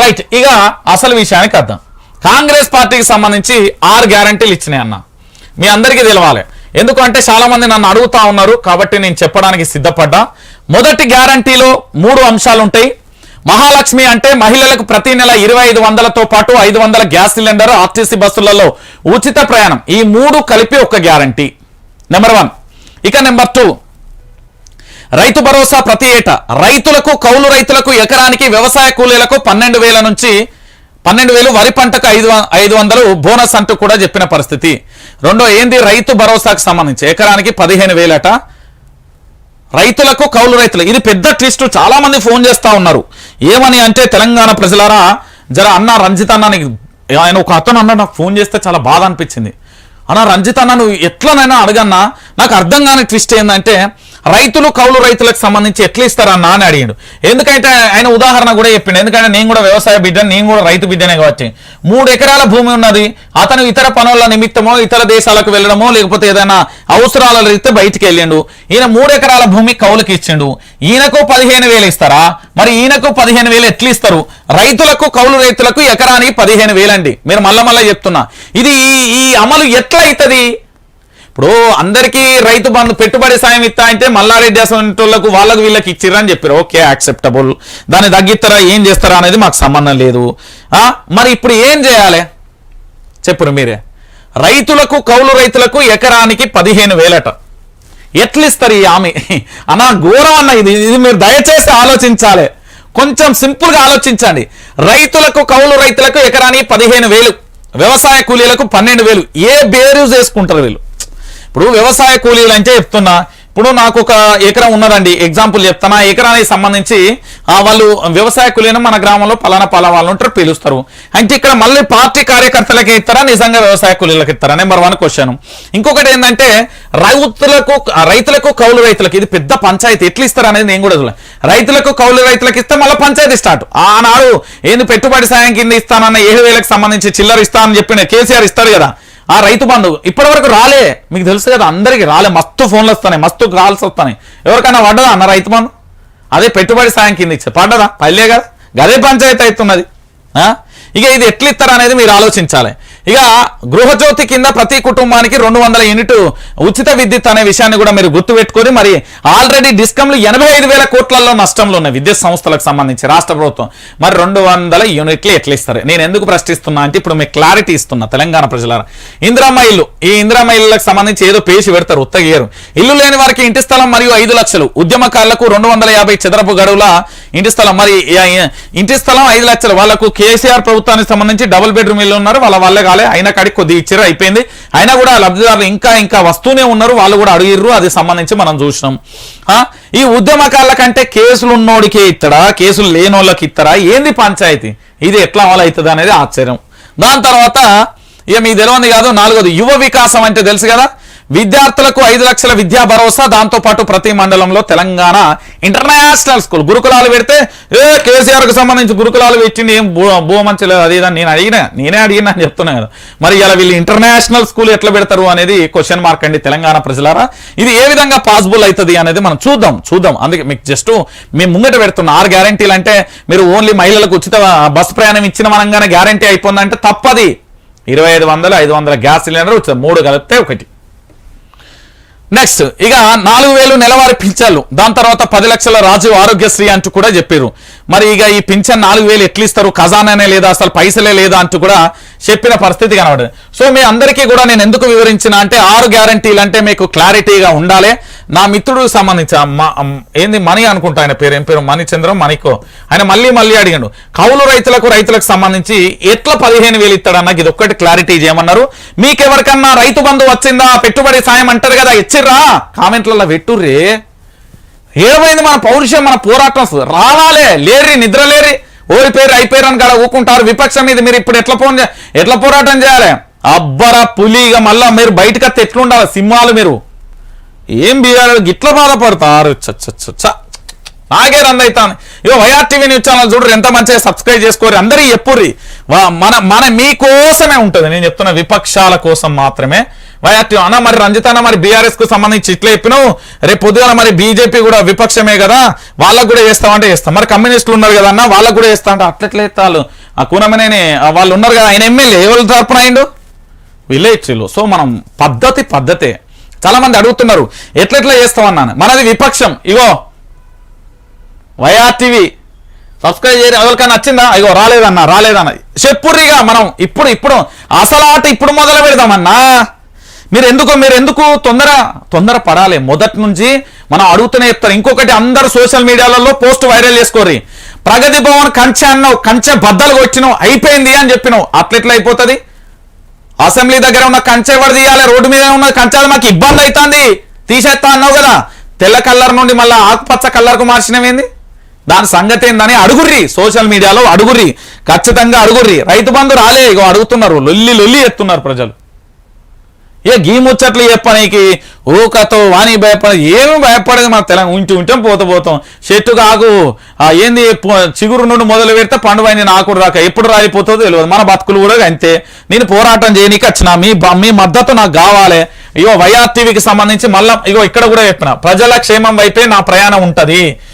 Right ఇక అసలు విషయానికి అర్థం. కాంగ్రెస్ పార్టీకి సంబంధించి ఆరు గ్యారంటీలు ఇచ్చినాయి అన్న. మీ అందరికీ తెలవాలి. ఎందుకంటే చాలా మంది నన్ను అడుగుతా ఉన్నారు కాబట్టి నేను చెప్పడానికి సిద్ధపడ్డా. మొదటి గ్యారంటీలో మూడు అంశాలు ఉంటాయి మహాలక్ష్మి అంటే మహిళలకు ప్రతి నెల ఇరవై ఐదు వందలతో పాటు ఐదు వందల గ్యాస్ సిలిండర్ ఆర్టీసీ బస్సులలో ఉచిత ప్రయాణం. ఈ మూడు కలిపి ఒక గ్యారంటీ. నెంబర్ వన్ ఇక నెంబర్ టూ రైతు భరోసా ప్రతి ఏటా. రైతులకు కౌలు రైతులకు ఎకరానికి వ్యవసాయ కూలీలకు పన్నెండు వేల నుంచి పన్నెండు వేలు వరి పంటకు ఐదు ఐదు వందలు బోనస్ అంటూ కూడా చెప్పిన పరిస్థితి. రెండో ఏంది రైతు భరోసాకు సంబంధించి? ఎకరానికి పదిహేను వేలట. రైతులకు కౌలు రైతులు. ఇది పెద్ద ట్విస్ట్. చాలా మంది ఫోన్ చేస్తా ఉన్నారు. ఏమని అంటే తెలంగాణ ప్రజలారా జర అన్న రంజిత్ అన్న నీకు ఆయన ఒక అతను అన్న నాకు ఫోన్ చేస్తే చాలా బాధ అనిపించింది. అన్న రంజిత్ అన్న నువ్వు ఎట్లనైనా అడగన్నా నాకు అర్థం కాని ట్విస్ట్ ఏంటంటే రైతులు కౌలు రైతులకు సంబంధించి ఎట్లా ఇస్తారన్నా అని అడిగాడు. ఎందుకంటే ఆయన ఉదాహరణ కూడా చెప్పిండు. ఎందుకంటే నేను కూడా వ్యవసాయ బిడ్డను నేను కూడా రైతు బిడ్డనే కావచ్చు మూడు ఎకరాల భూమి ఉన్నది. అతను ఇతర పనుల నిమిత్తమో ఇతర దేశాలకు వెళ్ళడమో లేకపోతే ఏదైనా అవసరాల రీత్యా బయటికి వెళ్ళిండు. ఈయన మూడు ఎకరాల భూమి కౌలుకి ఇచ్చిండు. ఈయనకు పదిహేను వేలు ఇస్తారా? మరి ఈయనకు పదిహేను వేలు ఎట్లా ఇస్తారు? రైతులకు కౌలు రైతులకు ఎకరానికి పదిహేను వేలండి. మీరు మళ్ళా మళ్ళీ చెప్తున్నా. ఇది ఈ- ఈ అమలు ఎట్లా అవుతుంది ఇప్పుడు అందరికీ రైతు బంధు పెట్టుబడి సాయం ఇస్తా అంటే మల్లారెడ్డి అసంటోళ్ళకు వాళ్ళకు వీళ్ళకి ఇచ్చిర్రని చెప్పారు ఓకే యాక్సెప్టబుల్ దాన్ని తగ్గిస్తారా ఏం చేస్తారా అనేది మాకు సంబంధం లేదు. మరి ఇప్పుడు ఏం చేయాలి? చెప్పురు మీరే. రైతులకు కౌలు రైతులకు ఎకరానికి పదిహేను వేలట. ఎట్లా ఇస్తారు ఈ ఆమె అన్న ఘోరం అన్న ఇది. ఇది మీరు దయచేసి ఆలోచించాలి. కొంచెం సింపుల్గా ఆలోచించండి. రైతులకు కౌలు రైతులకు ఎకరానికి పదిహేను వేలు. వ్యవసాయ కూలీలకు పన్నెండు వేలు. ఏ బేరు చేసుకుంటారు వీళ్ళు? ఇప్పుడు వ్యవసాయ కూలీలు అంటే చెప్తున్నా. ఇప్పుడు నాకు ఒక ఎకరం ఉన్నదండి. ఎగ్జాంపుల్ చెప్తాను. ఆ ఎకరానికి సంబంధించి ఆ వాళ్ళు వ్యవసాయ కూలీని మన గ్రామంలో పలానా పలా వాళ్ళు ఉంటారు పిలుస్తారు. అంటే ఇక్కడ మళ్ళీ పార్టీ కార్యకర్తలకి ఇస్తారా? నిజంగా వ్యవసాయ కూలీలకు ఇస్తారా? నెంబర్ వన్ క్వశ్చన్ ఇంకొకటి ఏంటంటే రైతులకు రైతులకు కౌలు రైతులకు ఇది పెద్ద పంచాయతీ. ఎట్లా ఇస్తారు అనేది నేను కూడా చూడలేదు రైతులకు కౌలు రైతులకు ఇస్తే మళ్ళీ పంచాయతీ స్టార్ట్ ఆనాడు ఏంది పెట్టుబడి సాయం కింద ఇస్తానన్న ఏడు వేలకు సంబంధించి చిల్లర ఇస్తానని చెప్పిన కేసీఆర్ ఇస్తారు కదా. ఆ రైతు బంధు ఇప్పటి వరకు రాలే. మీకు తెలుసు కదా అందరికీ రాలే. మస్తు ఫోన్లు వస్తున్నాయి మస్తు కాల్స్ వస్తున్నాయి. ఎవరికైనా పడ్డదా అన్న రైతు బంధు? అదే పెట్టుబడి సాయం కింద ఇచ్చే పడ్డదా? పల్లె కదా. గదే పంచాయతీ అవుతున్నది. ఆ? ఇక ఇది ఎట్లా ఇస్తారు అనేది మీరు ఆలోచించాలి. ఇక గృహజ్యోతి కింద ప్రతి కుటుంబానికి రెండు వందల యూనిట్ ఉచిత విద్యుత్ అనే విషయాన్ని కూడా మీరు గుర్తుపెట్టుకొని మరి ఆల్రెడీ డిస్కమ్లు ఎనభై ఐదు వేల కోట్లలో నష్టంలో ఉన్నాయి. విద్యుత్ సంస్థలకు సంబంధించి రాష్ట్ర ప్రభుత్వం. మరి రెండు వందల యూనిట్లు ఎట్లా ఇస్తారు? నేను ఎందుకు ప్రశ్నిస్తున్నా అంటే ఇప్పుడు మీకు క్లారిటీ ఇస్తున్నా తెలంగాణ ప్రజలారా. ఇందిరామ ఇల్లు. ఈ ఇందిరామ ఇల్లులకు సంబంధించి ఏదో పేసి పెడతారు ఉత్తగేరు ఇల్లు లేని వారికి ఇంటి స్థలం మరియు ఐదు లక్షలు. ఉద్యమకారులకు రెండు వందల యాభై చదరపు గడువుల ఇంటి స్థలం. మరి ఇంటి స్థలం ఐదు లక్షలు. వాళ్ళకు కేసీఆర్ ప్రభుత్వానికి సంబంధించి డబుల్ బెడ్రూమ్ ఇల్లు ఉన్నారు. వాళ్ళ వాళ్ళే రాలే అయినా కాడికి కొద్దిగా ఇచ్చారు అయిపోయింది. అయినా కూడా లబ్ధిదారులు ఇంకా ఇంకా వస్తూనే ఉన్నారు. వాళ్ళు కూడా అడిగిర్రు. అది సంబంధించి మనం చూసినాం. ఆ, ఈ ఉద్యమకారుల కంటే కేసులు ఉన్నోడికే ఇస్తాడా కేసులు లేనోళ్ళకి ఇస్తారా ఏంది పంచాయతీ? ఇది ఎట్లా అమలు అవుతుంది అనేది ఆశ్చర్యం. దాని తర్వాత ఇక మీకు తెలియంది కాదు నాలుగోది యువ వికాసం అంటే తెలుసు కదా? విద్యార్థులకు ఐదు లక్షల విద్యా భరోసా దాంతో పాటు ప్రతి మండలంలో తెలంగాణ ఇంటర్నేషనల్ స్కూల్. గురుకులాలు పెడితే ఏ కేసీఆర్కు సంబంధించి గురుకులాలు పెట్టింది ఏం భూ లేదు అది ఇదని నేను అడిగినా నేనే అడిగినా అని చెప్తున్నా కదా. మరి ఇలా వీళ్ళు ఇంటర్నేషనల్ స్కూల్ ఎట్లా పెడతారు అనేది క్వశ్చన్ మార్క్ అండి తెలంగాణ ప్రజలారా. ఇది ఏ విధంగా పాసిబుల్ అవుతుంది అనేది మనం చూద్దాం చూద్దాం. అందుకే మీకు జస్ట్ మేము ముంగట పెడుతున్న ఆరు గ్యారంటీలు అంటే మీరు ఓన్లీ మహిళలకు ఉచిత బస్సు ప్రయాణం ఇచ్చిన మనంగానే గ్యారంటీ అయిపోయిందంటే తప్పది. ఇరవై ఐదు వందలు ఐదు వందల గ్యాస్ సిలిండర్ ఉచితం మూడు కలిపితే ఒకటి. నెక్స్ట్ ఇక నాలుగు వేలు నెలవారీ పింఛన్లు. దాని తర్వాత పది లక్షల రాజు ఆరోగ్యశ్రీ అంటూ కూడా చెప్పారు. మరి ఇక ఈ పింఛన్ నాలుగు వేలు ఎట్లా ఇస్తారు ఖజానానే లేదా? అసలు పైసలే లేదా? అంటూ కూడా చెప్పిన పరిస్థితి కనబడింది. సో మీ అందరికీ కూడా నేను ఎందుకు వివరించిన అంటే ఆరు గ్యారంటీలు అంటే మీకు క్లారిటీగా ఉండాలి. నా మిత్రుడు సంబంధించి ఏంది మణి అనుకుంటా ఆయన పేరు? ఏం పేరు? మణిచంద్రం మణికో. ఆయన మళ్ళీ మళ్ళీ అడిగాడు. కౌలు రైతులకు రైతులకు సంబంధించి ఎట్లా పదిహేను వేలు ఇస్తాడన్న ఇది ఒక్కటి క్లారిటీ చేయమన్నారు మీకెవరికన్నా రైతు బంధు వచ్చిందా? పెట్టుబడి సాయం అంటారు కదా రా. కామెంట్లలో పెట్టుర్రే ఏమైంది మన పౌరుషం మన పోరాటం? రావాలే. లేరి నిద్ర లేరి ఓరి పేరు అయిపోయారు అని కదా ఊకుంటారు. విపక్షం మీద మీరు ఇప్పుడు ఎట్లా ఫోన్ ఎట్లా పోరాటం చేయాలి? అబ్బరా పులిగా మళ్ళా మీరు బయటకు వస్తే ఎట్లుండాలి? సింహాలు మీరు. ఏం బీఆర్ గిట్ల బాధపడతారు. చ చ చ చ. అవుతాను ఇవో వైఆర్ టీవీ న్యూస్ ఛానల్ చూడరు ఎంత మంచిగా సబ్స్క్రైబ్ చేసుకోరు. అందరూ చెప్పుర్రి. మన మన మీకోసమే ఉంటుంది. నేను చెప్తున్న విపక్షాల కోసం మాత్రమే. అన్న మరి రంజిత్ అన్న మరి బీఆర్ఎస్కు సంబంధించి ఇట్లా చెప్పినావు? రేపు పొద్దున మరి బీజేపీ కూడా విపక్షమే కదా? వాళ్ళకు కూడా చేస్తామంటే చేస్తాం. మరి కమ్యూనిస్టులు ఉన్నారు కదా అన్న వాళ్ళకు కూడా చేస్తా అంటే అట్లెట్లా ఆ కూనమనేని వాళ్ళు ఉన్నారు కదా ఆయన ఎమ్మెల్యే ఎవరు తరపున అయిండు? విలేజ్లో సో మనం పద్ధతి పద్ధతే. చాలా మంది అడుగుతున్నారు ఎట్లెట్లా చేస్తామన్నాను మనది విపక్షం. ఇగో వైఆర్టీవీ సబ్స్క్రైబ్ చేయరు? ఎవరికైనా నచ్చిందా? ఇగో రాలేదన్నా రాలేదన్న. చెప్పుర్రిగా మనం ఇప్పుడు ఇప్పుడు అసలు ఆట ఇప్పుడు మొదలు పెడదామన్నా. మీరు ఎందుకు మీరు ఎందుకు తొందర తొందర పడాలి. మొదటి నుంచి మనం అడుగుతూనే చెప్తారు. ఇంకొకటి అందరు సోషల్ మీడియాలలో పోస్ట్ వైరల్ చేసుకోరి ప్రగతి భవన్ కంచె అన్నావు కంచె బద్దలు కొట్టినావు అయిపోయింది అని చెప్పినావు. అట్లెట్లా అయిపోతుంది? అసెంబ్లీ దగ్గర ఉన్న కంచె ఎవరు తీయాలి? రోడ్డు మీద ఉన్న కంచె మాకు ఇబ్బంది అవుతుంది తీసేస్తా అన్నావు కదా. తెల్ల కలర్ నుండి మళ్ళీ ఆకుపచ్చ కలర్కు మార్చినవేంది దాని సంగతి ఏందని అడుగుర్రి. సోషల్ మీడియాలో అడుగుర్రి. ఖచ్చితంగా అడుగుర్రి. రైతు బంధు రాలే ఇగో అడుగుతున్నారు. లొల్లి లొల్లి ఎత్తున్నారు ప్రజలు. ఏ గీ ముచ్చట్లు చెప్పనీకి ఊకతో వాణి భయపడ ఏమి భయపడదు మన తెలంగాణ ఉంచి ఉంటాం పోత పోతాం. చెట్టు కాకు ఏంది చిగురు నుండి మొదలు పెడితే పండు అయిన నాకు రాక. ఎప్పుడు రాలిపోతుందో తెలియదు. మన బతుకులు కూడా అంతే. నేను పోరాటం చేయనీకి వచ్చిన మీ మీ మద్దతు నాకు కావాలి. ఇగో వైఆర్టీవీకి సంబంధించి మళ్ళా ఇగో ఇక్కడ కూడా చెప్పిన ప్రజల క్షేమం వైపే నా ప్రయాణం ఉంటుంది.